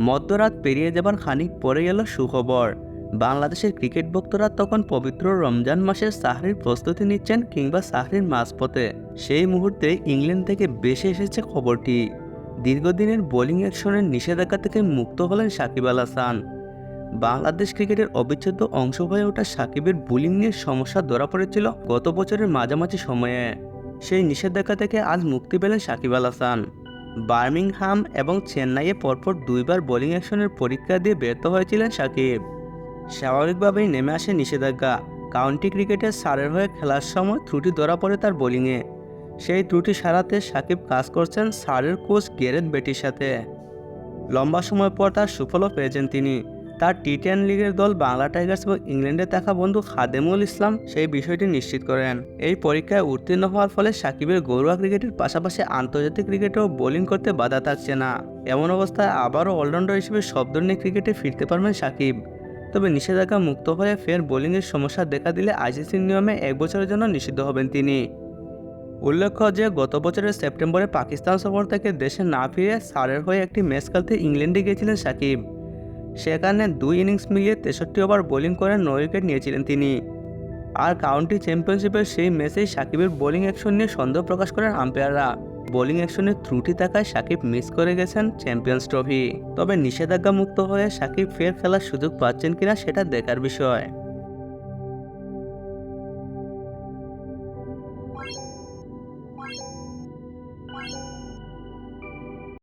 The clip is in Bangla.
মধ্যরাত পেরিয়ে যাবার খানিক পরে এলো সুখবর। বাংলাদেশের ক্রিকেট ভক্তরা তখন পবিত্র রমজান মাসের সাহরির প্রস্তুতি নিচ্ছেন কিংবা সাহরির মাঝপথে। সেই মুহূর্তে ইংল্যান্ড থেকে বেশি এসেছে খবরটি। দীর্ঘদিনের বোলিং অ্যাকশনের নিষেধাজ্ঞা থেকে মুক্ত হলেন সাকিব আল হাসান। বাংলাদেশ ক্রিকেটের অবিচ্ছেদ্য অংশ হয়ে ওঠা সাকিবের বোলিং নিয়ে সমস্যা ধরা পড়েছিল গত বছরের মাঝামাঝি সময়ে। সেই নিষেধাজ্ঞা থেকে আজ মুক্তি পেলেন সাকিব আল হাসান। বার্মিংহাম এবং চেন্নাইয়ে পরপর দুইবার বোলিং অ্যাকশনের পরীক্ষা দিয়ে ব্যর্থ হয়েছিলেন সাকিব। স্বাভাবিকভাবেই নেমে আসে নিষেধাজ্ঞা। কাউন্টি ক্রিকেটের সারের হয়ে খেলার সময় ত্রুটি ধরা পড়ে তার বোলিংয়ে। সেই ত্রুটি সারাতে সাকিব কাজ করছেন সারের কোচ গেরেন বেটির সাথে। লম্বা সময় পর তার সুফলও পেয়েছেন তিনি। তার টি টেন লিগের দল বাংলা টাইগার্স এবং ইংল্যান্ডে থাকা বন্ধু খাদেমুল ইসলাম সেই বিষয়টি নিশ্চিত করেন। এই পরীক্ষায় উত্তীর্ণ হওয়ার ফলে সাকিবের ঘরোয়া ক্রিকেটের পাশাপাশি আন্তর্জাতিক ক্রিকেটেও বোলিং করতে বাধা থাকছে না। এমন অবস্থায় আবারও অলরাউন্ডার হিসেবে সব ধরনের ক্রিকেটে ফিরতে পারবেন সাকিব। তবে নিষেধাজ্ঞা মুক্ত হয়ে ফের বোলিংয়ের সমস্যা দেখা দিলে আইসিসির নিয়মে এক বছরের জন্য নিষিদ্ধ হবেন তিনি। উল্লেখ্য যে, গত বছরের সেপ্টেম্বরে পাকিস্তান সফর থেকে দেশে না ফিরে সারের হয়ে একটি ম্যাচ খেলতে ইংল্যান্ডে গিয়েছিলেন সাকিব। সেখানে দুই ইনিংস মিলিয়ে তেষট্টি ওভার বোলিং করে নয় উইকেট নিয়েছিলেন তিনি। আর কাউন্টি চ্যাম্পিয়নশিপের সেই ম্যাচেই সাকিবের বোলিং অ্যাকশন নিয়ে সন্দেহ প্রকাশ করেন আম্পায়াররা। বোলিং অ্যাকশনের ত্রুটি থাকায় সাকিব মিস করে গেছেন চ্যাম্পিয়ন্স ট্রফি। তবে নিষেধাজ্ঞা মুক্ত হয়ে সাকিব ফের খেলার সুযোগ পাচ্ছেন কিনা সেটা দেখার বিষয়।